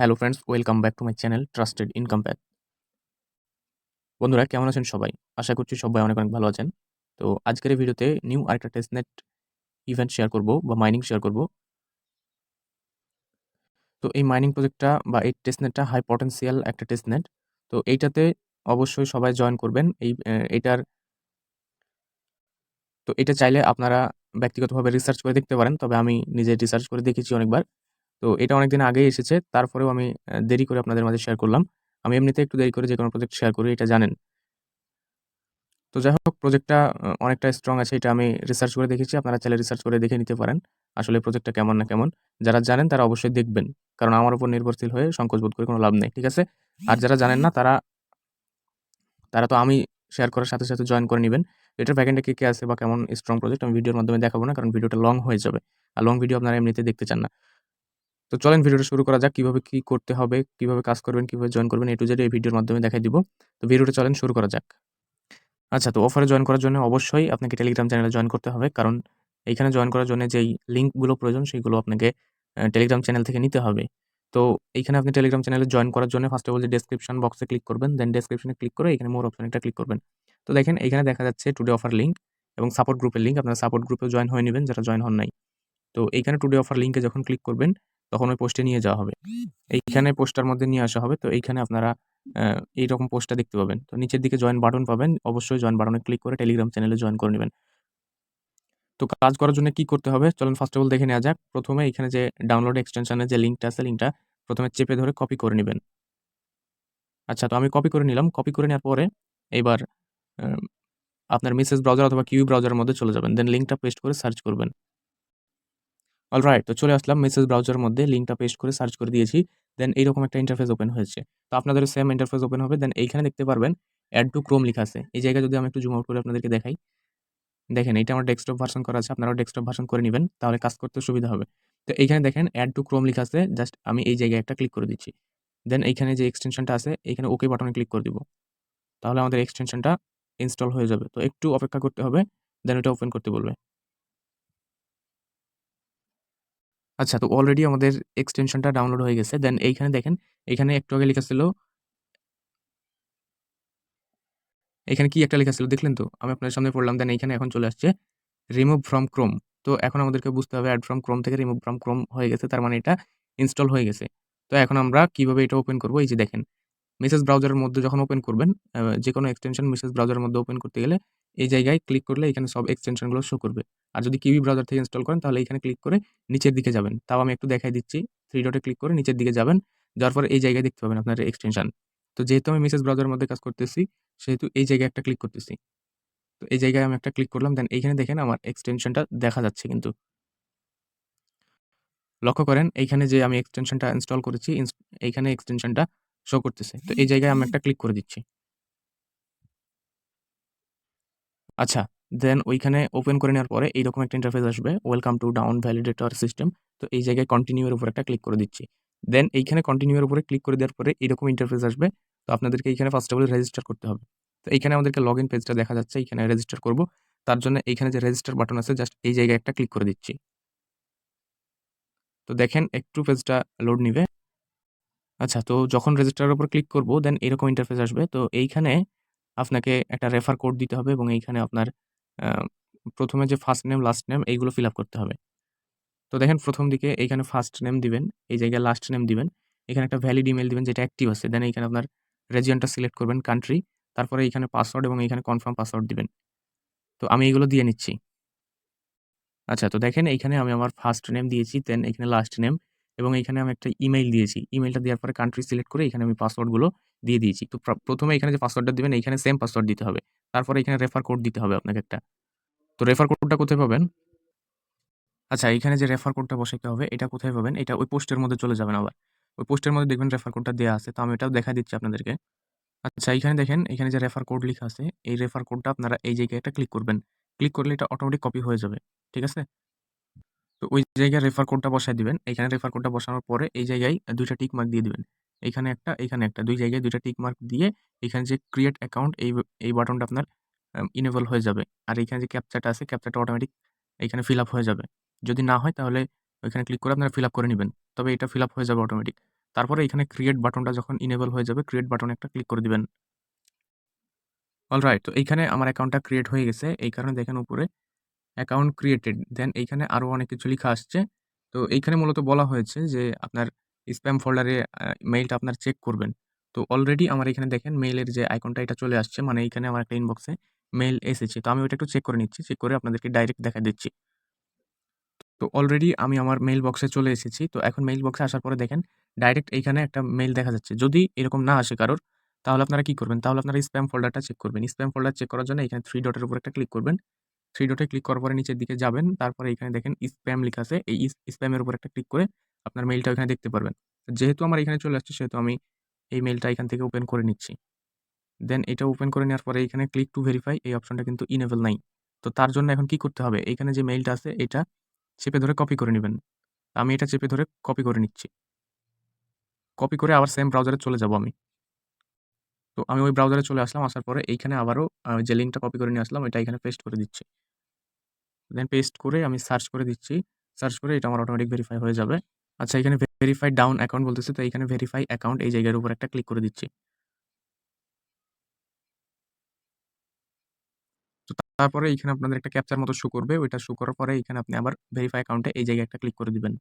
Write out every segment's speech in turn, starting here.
Hello friends welcome back to my channel trusted income path বন্ধুরা কেমন আছেন সবাই? আশা করছি সবাই অনেক অনেক ভালো আছেন। তো আজকের এই ভিডিওতে নিউ আরেকটা টেস্টনেট ইভেন্ট শেয়ার করব বা মাইনিং শেয়ার করব। তো এই মাইনিং প্রজেক্টটা বা এই টেস্টনেটটা হাই পটেন্সিয়াল একটা টেস্টনেট তো এইটাতে অবশ্যই সবাই জয়েন করবেন। এই আহ, এইটার তো এটা চাইলে আপনারা ব্যক্তিগতভাবে রিসার্চ করে দেখতে পারেন। তবে আমি নিজে রিসার্চ করে দেখেছি অনেকবার। তো এটা অনেকদিন আগেই এসেছে। তারপরেও আমি দেরি করে আপনাদের মাঝে শেয়ার করলাম। আমি এমনিতে একটু দেরি করে যে কোনো প্রজেক্ট শেয়ার করি, এটা জানেন। তো যাই হোক প্রজেক্টটা অনেকটা স্ট্রং আছে, এটা আমি রিসার্চ করে দেখেছি। আপনারা চাইলে রিসার্চ করে দেখে নিতে পারেন, আসলে প্রজেক্টটা কেমন না কেমন। যারা জানেন, তারা অবশ্যই দেখবেন, কারণ আমার উপর নির্ভরশীল হয়ে সংকোচ বোধ করে কোনো লাভ নেই, ঠিক আছে? আর যারা জানেন না, তারা তারা তো আমি শেয়ার করার সাথে সাথে জয়েন করে নেবেন। এটার ব্যাকেন্ডে কে কে আছে বা কেমন স্ট্রং প্রজেক্ট আমি ভিডিওর মাধ্যমে দেখাবো না, কারণ ভিডিওটা লং হয়ে যাবে। আর লং ভিডিও আপনারা এমনিতে দেখতে চান না। তো চলেন ভিডিওটা শুরু করা যাক, কীভাবে কি করতে হবে, কীভাবে কাজ করবেন, কীভাবে জয়েন করবেন, এ টু জেড এই ভিডিওর মাধ্যমে দেখাই দিব। তো ভিডিওটা চলেন শুরু করা যাক। আচ্ছা তো অফারে জয়েন করার জন্য অবশ্যই আপনাকে টেলিগ্রাম চ্যানেলে জয়েন করতে হবে, কারণ এইখানে জয়েন করার জন্য যেই লিঙ্কগুলো প্রয়োজন সেইগুলো আপনাকে টেলিগ্রাম চ্যানেল থেকে নিতে হবে। তো এইখানে আপনি টেলিগ্রাম চ্যানেলে জয়েন করার জন্য ফার্স্ট অফ অল যে ডেসক্রিপশন বক্সে ক্লিক করবেন দেন ডেসক্রিপশনে ক্লিক করে এখানে মোর অপশন এটা ক্লিক করবেন। তো দেখেন, এখানে দেখা যাচ্ছে টুডে অফার লিঙ্ক এবং সাপোর্ট গ্রুপের লিঙ্ক আপনারা সাপোর্ট গ্রুপেও জয়েন হয়ে নেবেন, যারা জয়েন হন নাই। তো এইখানে টুডে অফার লিঙ্কে যখন ক্লিক করবেন তখন ওই পোস্টে নিয়ে যাওয়া হবে। এইখানে পোস্টার মধ্যে নিয়ে আসা হবে। তো এইখানে আপনারা এইরকম পোস্টটা দেখতে পাবেন। তো নিচের দিকে জয়েন বাটন পাবেন। অবশ্যই জয়েন বাটনে ক্লিক করে টেলিগ্রাম চ্যানেলে জয়েন করে নেবেন। তো কাজ করার জন্য কি করতে হবে? চলুন ফার্স্ট অফ অল দেখে নেওয়া যাক। প্রথমে এখানে যে ডাউনলোড এক্সটেনশনের যে লিঙ্কটা আছে লিঙ্কটা প্রথমে চেপে ধরে কপি করে নেবেন। আচ্ছা তো আমি কপি করে নিলাম। কপি করে নেওয়ার পরে এবার আপনার মেসেজ ব্রাউজার অথবা কিউ ব্রাউজারের মধ্যে চলে যাবেন। দেন লিঙ্কটা পেস্ট করে সার্চ করবেন। অলরাইট তো চলে আসলাম মেসেজ ব্রাউজারের মধ্যে। লিঙ্কটা পেস্ট করে সার্চ করে দিয়েছি। দেন এইরকম একটা ইন্টারফেস ওপেন হয়েছে। তো আপনাদের সেম ইন্টারফেস ওপেন হবে। দেন এইখানে দেখতে পারবেন অ্যাড টু ক্রোম লেখা আছে। এই জায়গায় যদি আমি একটু জুম আউট করে আপনাদেরকে দেখাই। দেখেন, এটা আমার ডেস্কটপ ভার্সন করা আছে। আপনারাও ডেস্কটপ ভার্সন করে নেবেন, তাহলে কাজ করতে সুবিধা হবে। তো এইখানে দেখেন অ্যাড টু ক্রোম লেখা আছে। জাস্ট আমি এই জায়গায় একটা ক্লিক করে দিচ্ছি। দেন এইখানে যে এক্সটেনশনটা আছে এখানে ওকে বাটনে ক্লিক করে দিব। তাহলে আমাদের এক্সটেনশনটা ইনস্টল হয়ে যাবে। তো একটু অপেক্ষা করতে হবে। দেন এটা ওপেন করতে বলবে। আচ্ছা তো অলরেডি আমাদের এক্সটেনশনটা ডাউনলোড হয়ে গেছে। দেন এইখানে দেখেন এখানে একটু আগে লেখা ছিল এখানে কি একটা লেখা ছিল, দেখলেন তো? আমি আপনার সামনে পড়লাম দেন এইখানে এখন চলে আসছে রিমুভ ফ্রম ক্রোম তো এখন আমাদেরকে বুঝতে হবে অ্যাড ফ্রম ক্রোম থেকে রিমুভ ফ্রম ক্রোম হয়ে গেছে, তার মানে এটা ইনস্টল হয়ে গেছে। তো এখন আমরা কীভাবে এটা ওপেন করব? এই যে দেখেন মেসেজ ব্রাউজারের মধ্যে যখন ওপেন করবেন যে কোনো এক্সটেনশন মেসেজ ব্রাউজারের মধ্যে ওপেন করতে গেলে এই জায়গায় ক্লিক করলে এখানে সব এক্সটেনশনগুলো শো করবে। আর যদি কিউই ব্রাউজার থেকে ইনস্টল করেন, তাহলে এখানে ক্লিক করে নিচের দিকে যাবেন। তাও আমি একটু দেখাই দিচ্ছি। থ্রি ডটে ক্লিক করে নিচের দিকে যাবেন। যাওয়ার পরে এই জায়গায় দেখতে পাবেন আপনার এক্সটেনশন তো যেহেতু আমি মেসেজ ব্রাউজারের মধ্যে কাজ করতেছি, সেহেতু এই জায়গায় একটা ক্লিক করতেছি। তো এই জায়গায় আমি একটা ক্লিক করলাম দেন এইখানে দেখেন আমার এক্সটেনশনটা দেখা যাচ্ছে কিন্তু। লক্ষ্য করেন, এইখানে যে আমি এক্সটেনশনটা ইনস্টল করেছি এইখানে এক্সটেনশনটা শো করতেছে। তো এই জায়গায় আমি একটা ক্লিক করে দিচ্ছি। আচ্ছা দেন ওইখানে ওপেন করে নেওয়ার পরে এইরকম একটা ইন্টারফেস আসবে welcome to Dawn Validator system তো এই জায়গায় কন্টিনিউ এর উপর একটা ক্লিক করে দিচ্ছি। দেন এইখানে কন্টিনিউর উপরে ক্লিক করে দেওয়ার পরে এইরকম ইন্টারফেস আসবে, তো আপনাদেরকে এইখানে ফার্স্ট অফ অল রেজিস্টার করতে হবে। তো এইখানে আমাদেরকে লগ ইন পেজটা দেখা যাচ্ছে, এইখানে রেজিস্টার করব, তার জন্য এইখানে যে রেজিস্টার বাটন আছে জাস্ট এই জায়গায় একটা ক্লিক করে দিচ্ছি। তো দেখেন, একটু পেজটা লোড নিবে। আচ্ছা তো যখন রেজিস্টারের উপর ক্লিক করব দেন এরকম ইন্টারফেস আসবে, তো এইখানে আপনাকে একটা রেফার কোড দিতে হবে এবং এইখানে আপনার প্রথমে যে ফার্স্ট নেম লাস্ট নেম এইগুলো ফিল আপ করতে হবে। তো দেখেন প্রথম দিকে এইখানে ফার্স্ট নেম দিবেন, এই জায়গায় লাস্ট নেম দিবেন। এখানে একটা ভ্যালিড ইমেল দিবেন যেটা অ্যাক্টিভ আছে। দেন এইখানে আপনার রেজিয়নটা সিলেক্ট করবেন কান্ট্রি তারপরে এইখানে পাসওয়ার্ড এবং এইখানে কনফার্ম পাসওয়ার্ড দিবেন। তো আমি এইগুলো দিয়ে নিচ্ছি। আচ্ছা তো দেখেন এইখানে আমি আমার ফার্স্ট নেম দিয়েছি দেন এখানে লাস্ট নেম এবং এখানে আমি একটা ইমেইল দিয়েছি। ইমেইলটা দেওয়ার পরে কান্ট্রি সিলেক্ট করে এখানে আমি পাসওয়ার্ডগুলো দিয়ে দিয়েছি। তো প্রথমে এখানে যে পাসওয়ার্ডটা দেবেন এইখানে সেম পাসওয়ার্ড দিতে হবে। তারপরে এখানে রেফার কোড দিতে হবে আপনাকে একটা। তো রেফার কোডটা কোথায় পাবেন? আচ্ছা এখানে যে রেফার কোডটা বসাইতে হবে, এটা কোথায় পাবেন? এটা ওই পোস্টের মধ্যে চলে যাবেন আবার। ওই পোস্টের মধ্যে দেখবেন রেফার কোডটা দেওয়া আছে। তো আমি এটাও দেখা দিচ্ছি আপনাদেরকে। আচ্ছা এখানে দেখেন, এখানে যে রেফার কোড লেখা আছে, এই রেফার কোডটা আপনারা এই জায়গায় একটা ক্লিক করবেন। ক্লিক করলে এটা অটোমেটিক কপি হয়ে যাবে। ঠিক আছে? তো ওই জায়গায় রেফার কোডটা বসায় দিবেন। এখানে রেফার কোডটা বসানোর পরে এই জায়গায় দুইটা টিক মার্ক দিয়ে দিবেন। এখানে একটা এখানে একটা। দুই জায়গায় দুইটা টিক মার্ক দিয়ে এখানে যে ক্রিয়েট অ্যাকাউন্ট এই এই বাটনটা আপনার ইনেবল হয়ে যাবে। আর এখানে যে ক্যাপচাটা আছে ক্যাপচাটা অটোমেটিক এখানে ফিল আপ হয়ে যাবে। যদি না হয় তাহলে ওইখানে ক্লিক করে আপনারা ফিল আপ করে নেবেন। তবে এটা ফিল আপ হয়ে যাবে অটোমেটিক তারপরে এখানে ক্রিয়েট বাটনটা যখন ইনেবল হয়ে যাবে ক্রিয়েট বাটনে একটা ক্লিক করে দিবেন। অলরাইট তো এইখানে আমার অ্যাকাউন্টটা ক্রিয়েট হয়ে গেছে। এই কারণে দেখেন উপরে অ্যাকাউন্ট ক্রিয়েটেড। দেন এইখানে আরও অনেক কিছু লেখা আসছে। তো এইখানে মূলত বলা হয়েছে যে আপনার স্প্যাম ফোল্ডারে মেইলটা আপনার চেক করবেন। তো অলরেডি আমার এখানে দেখেন মেইলের যে আইকনটা এটা চলে আসছে মানে এইখানে আমার একটা ইনবক্সে মেইল এসেছে। তো আমি ওইটা একটু চেক করে নিচ্ছি চেক করে আপনাদেরকে ডাইরেক্ট দেখা দিচ্ছি। তো অলরেডি আমি আমার মেইল বক্সে চলে এসেছি। তো এখন মেইল বক্সে আসার পরে দেখেন ডাইরেক্ট এইখানে একটা মেইল দেখা যাচ্ছে। যদি এরকম না আসে কারোর, তাহলে আপনারা কি করবেন? তাহলে আপনারা স্প্যাম ফোল্ডারটা চেক করবেন। স্প্যাম ফোল্ডার চেক করার জন্য এখানে থ্রি ডটের উপর একটা ক্লিক করবেন। থ্রি ডটে ক্লিক করার পরে নিচের দিকে যাবেন। তারপরে এখানে দেখেন স্প্যাম লেখা আছে। এই স্প্যামের উপর একটা ক্লিক করে আপনার মেইলটা এখানে দেখতে পারবেন। যেহেতু আমার এখানে চলে আসছে, সেহেতু আমি এই মেইলটা এখান থেকে ওপেন করে নিচ্ছি। দেন এটা ওপেন করে নেওয়ার পরে এখানে ক্লিক টু ভেরিফাই এই অপশনটা কিন্তু ইনেবল নাই। তো তার জন্য এখন কি করতে হবে? এখানে যে মেইলটা আছে, এটা চেপে ধরে কপি করে নেবেন। আমি এটা চেপে ধরে কপি করে নিচ্ছি। কপি করে আবার সেম ব্রাউজারে চলে যাব আমি। তো আমি ওই ব্রাউজারে চলে আসলাম। আসার পরে এইখানে আবারও যে লিঙ্কটা কপি করে নিয়ে আসলাম এটা এখানে পেস্ট করে দিচ্ছি। দেন পেস্ট করে আমি সার্চ করে দিচ্ছি। সার্চ করে এটা আমার অটোমেটিক ভেরিফাই হয়ে যাবে। আচ্ছা এখানে ভেরিফাই ডাউন অ্যাকাউন্ট বলতেছে, তো এখানে ভেরিফাই অ্যাকাউন্ট এই জায়গার উপর একটা ক্লিক করে দিচ্ছি। তো তারপরে এখানে আপনাদের একটা ক্যাপচার মতো শো করবে। ওইটা শো করার পরে এখানে আপনি আবার ভেরিফাই অ্যাকাউন্টে এই জায়গায় একটা ক্লিক করে দিবেন।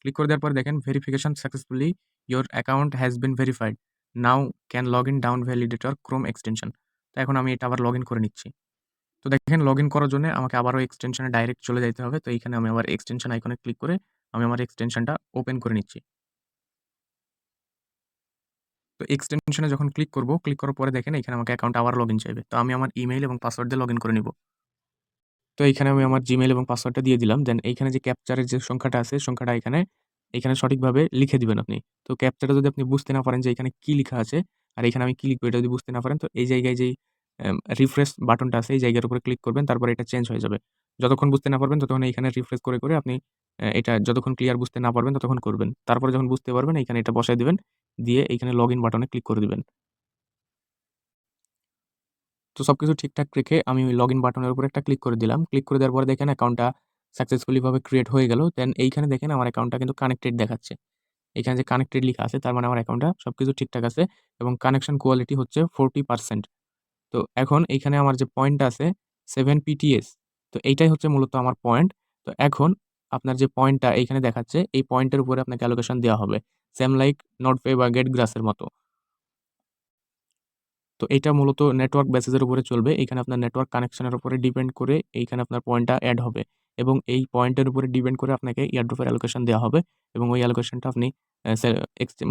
ক্লিক করে দেওয়ার পরে দেখেন verification successfully your account has been verified now can log in Dawn Validator Chrome extension তো এখন আমি এটা আবার লগ ইন করে নিচ্ছি। তো দেখেন লগ ইন করার জন্য আমাকে আবারও এক্সটেনশনে ডাইরেক্ট চলে যাইতে হবে। তো এইখানে আমি আবার এক্সটেনশন আইকনে ক্লিক করে আমি আমার এক্সটেনশনটা ওপেন করে নিচ্ছি। তো এক্সটেনশনে যখন ক্লিক করব ক্লিক করার পরে দেখেন এখানে আমাকে অ্যাকাউন্ট আবার লগ ইন চাইবে। তো আমি আমার ইমেইল এবং পাসওয়ার্ড দিয়ে লগ ইন করে নিব। তো এইখানে আমি আমার জিমেইল এবং পাসওয়ার্ডটা দিয়ে দিলাম। দেন এইখানে যে ক্যাপচারের যে সংখ্যাটা আছে, সংখ্যাটা এখানে এখানে সঠিকভাবে লিখে দিবেন আপনি। তো ক্যাপচারটা যদি আপনি বুঝতে না পারেন যে এখানে কী লেখা আছে, আর এখানে আমি কী লিখব এটা যদি বুঝতে না পারেন, তো এই জায়গায় যেই রিফ্রেশ বাটনটা আছে, এই জায়গার উপরে ক্লিক করবেন, তারপরে এটা চেঞ্জ হয়ে যাবে। যতক্ষণ বুঝতে না পারবেন, ততক্ষণ এখানে রিফ্রেশ করে করে আপনি এটা যতক্ষণ ক্লিয়ার বুঝতে না পারবেন, ততক্ষণ করবেন। তারপরে যখন বুঝতে পারবেন, এখানে এটা বসাই দেবেন, দিয়ে এইখানে লগ ইন বাটনে ক্লিক করে দেবেন। তো সব কিছু ঠিকঠাক রেখে আমি ওই লগ ইন বাটনের উপর একটা ক্লিক করে দিলাম। ক্লিক করে দেওয়ার পরে দেখেন অ্যাকাউন্টটা সাকসেসফুলিভাবে ক্রিয়েট হয়ে গেল দেন এইখানে দেখেন আমার অ্যাকাউন্টটা কিন্তু কানেক্টেড দেখাচ্ছে। এখানে যে কানেক্টেড লিখা আছে, তার মানে আমার অ্যাকাউন্টটা সব কিছু ঠিকঠাক আছে এবং কানেকশন কোয়ালিটি হচ্ছে ফোরটি পার্সেন্ট তো এখন এইখানে আমার যে পয়েন্টটা আছে সেভেন পিটিএস তো এইটাই হচ্ছে মূলত আমার পয়েন্ট তো এখন আপনার যে পয়েন্টটা এইখানে দেখাচ্ছে, এই পয়েন্টের উপরে আপনাকে অ্যালোকেশন দেওয়া হবে। সেম লাইক নোটপে বা গেট গ্রাসের মতো। তো এটা মূলত নেটওয়ার্ক বেসিসের উপরে চলবে। এখানে আপনার নেটওয়ার্ক কানেকশনের উপরে ডিপেন্ড করে এইখানে আপনার পয়েন্টটা অ্যাড হবে। এবং এই পয়েন্টের উপরে ডিপেন্ড করে আপনাকে ইয়ারড্রপের অ্যালোকেশন দেওয়া হবে এবং ওই অ্যালোকেশনটা আপনি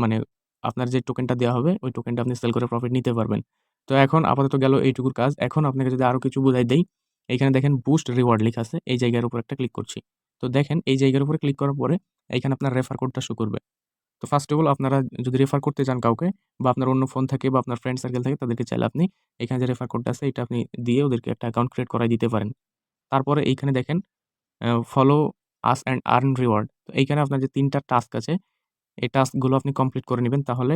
মানে আপনার যে টোকেনটা দেওয়া হবে, ওই টোকেনটা আপনি সেল করে প্রফিট নিতে পারবেন। তো এখন আপাতত গেল এইটুকুর কাজ। এখন আপনাকে যদি আরও কিছু বোঝাই দেই, এইখানে দেখেন বুস্ট রিওয়ার্ড লেখা আছে, এই জায়গার উপর একটা ক্লিক করছি। তো দেখেন এই জায়গার উপরে ক্লিক করার পরে এইখানে আপনার রেফার কোডটা শো করবে। তো ফার্স্ট অফ অল আপনারা যদি রেফার করতে চান কাউকে বা আপনার অন্য ফোন থাকে বা আপনার ফ্রেন্ড সার্কেল থাকে, তাদেরকে চাইলে আপনি এখানে যে রেফার কোডটা আছে, এটা আপনি দিয়ে ওদেরকে একটা অ্যাকাউন্ট ক্রিয়েট করাই দিতে পারেন। তারপরে এইখানে দেখেন follow us and earn reward তো এইখানে আপনার যে তিনটা টাস্ক আছে, এই টাস্কগুলো আপনি কমপ্লিট করে নেবেন, তাহলে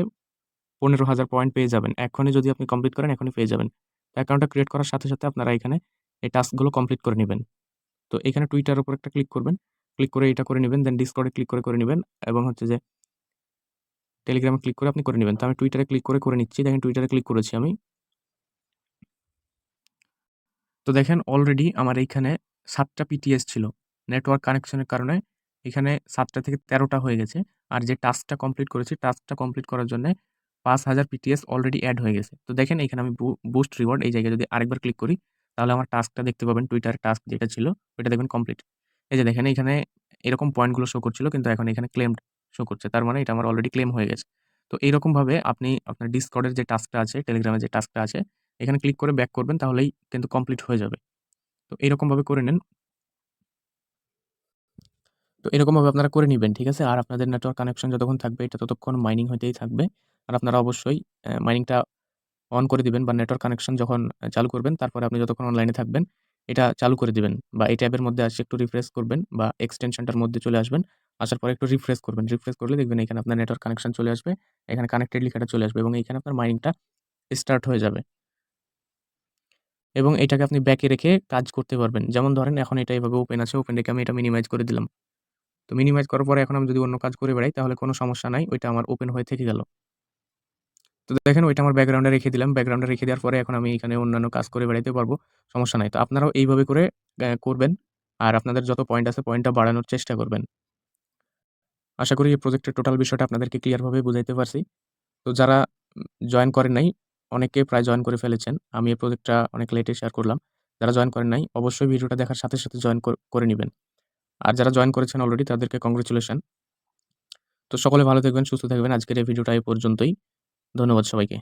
পনেরো হাজার পয়েন্ট পেয়ে যাবেন। এখনই যদি আপনি কমপ্লিট করেন, এখনই পেয়ে যাবেন। অ্যাকাউন্টটা ক্রিয়েট করার সাথে সাথে আপনারা এখানে এই টাস্কগুলো কমপ্লিট করে নেবেন। তো এখানে টুইটার উপর একটা ক্লিক করবেন। ক্লিক করে এটা করে নেবেন দেন ডিসকর্ডে ক্লিক করে করে নেবেন এবং হচ্ছে যে টেলিগ্রামে ক্লিক করে আপনি করে নেবেন। তো আমি টুইটারে ক্লিক করে করে নিচ্ছি। দেখেন টুইটারে ক্লিক করেছি আমি। তো দেখেন অলরেডি আমার এইখানে সাতটা পিটিএস ছিল। নেটওয়ার্ক কানেকশনের কারণে এখানে সাতটা থেকে তেরোটা হয়ে গেছে। আর যে টাস্কটা কমপ্লিট করেছি, টাস্কটা কমপ্লিট করার জন্য পাঁচ হাজার পিটিএস অলরেডি অ্যাড হয়ে গেছে। তো দেখেন, এখানে আমি বুস্ট রিওয়ার্ড এই জায়গায় যদি আরেকবার ক্লিক করি, তাহলে আমার টাস্কটা দেখতে পাবেন টুইটার টাস্ক যেটা ছিল, ওইটা দেখবেন কমপ্লিট এই যে দেখেন, এখানে এরকম পয়েন্টগুলো শো করছিল, কিন্তু এখন এখানে ক্লেমড শো করছে। তার মানে এটা আমার অলরেডি ক্লেম হয়ে গেছে। তো এইরকমভাবে আপনি আপনার ডিসকর্ডের যে টাস্কটা আছে টেলিগ্রামের যে টাস্কটা আছে, এখানে ক্লিক করে ব্যাক করবেন, তাহলেই কিন্তু কমপ্লিট হয়ে যাবে। তো এইরকমভাবে করে নেন। তো এরকমভাবে আপনারা করে নেবেন, ঠিক আছে? আর আপনাদের নেটওয়ার্ক কানেকশন যতক্ষণ থাকবে, এটা ততক্ষণ মাইনিং হইতেই থাকবে। আর আপনারা অবশ্যই মাইনিংটা অন করে দিবেন বা নেটওয়ার্ক কানেকশন যখন চালু করবেন, তারপরে আপনি যতক্ষণ অনলাইনে থাকবেন, এটা চালু করে দিবেন বা এই ট্যাবের মধ্যে আসে একটু রিফ্রেশ করবেন বা এক্সটেনশনটার মধ্যে চলে আসবেন। আসার পরে একটু রিফ্রেশ করবেন। রিফ্রেশ করলে দেখবেন এখানে আপনার নেটওয়ার্ক কানেকশন চলে আসবে, এখানে কানেক্টেড লেখাটা চলে আসবে এবং এখানে আপনার মাইনিংটা স্টার্ট হয়ে যাবে। এবং এটাকে আপনি ব্যাকে রেখে কাজ করতে পারবেন যেমন ধরেন এখন এটা এভাবে ওপেন আছে ওপেন রেখে আমি এটা মিনিমাইজ করে দিলাম তো মিনিমাইজ করার পরে এখন আমি যদি অন্য কাজ করে বেড়াই তাহলে কোনো সমস্যা নাই। ওইটা আমার ওপেন হয়ে থেকে গেল। তো দেখেন ওইটা আমার ব্যাকগ্রাউন্ডে রেখে দিলাম। ব্যাকগ্রাউন্ডে রেখে দেওয়ার পরে এখন আমি এখানে অন্যান্য কাজ করে বেড়াইতে পারব। সমস্যা নাই। তো আপনারাও এইভাবে করে করবেন। আর আপনাদের যত পয়েন্ট আছে পয়েন্টটা বাড়ানোর চেষ্টা করবেন। আশা করি এই প্রজেক্টের টোটাল বিষয়টা আপনাদেরকে ক্লিয়ারভাবে বুঝাইতে পারছি। তো যারা জয়েন করেন নাই, অনেকে প্রায় জয়েন করে ফেলেছেন। আমি এই প্রজেক্টটা অনেক লেটে শেয়ার করলাম। যারা জয়েন করেন নাই, অবশ্যই ভিডিওটা দেখার সাথে, সাথে জয়েন করে নেবেন আর যারা জয়েন করেছেন অলরেডি তাদেরকে কংগ্রেচুলেশন তো সকলে ভালো থাকবেন, সুস্থ থাকবেন। আজকের এই ভিডিওটা এই পর্যন্তই। ধন্যবাদ সবাইকে।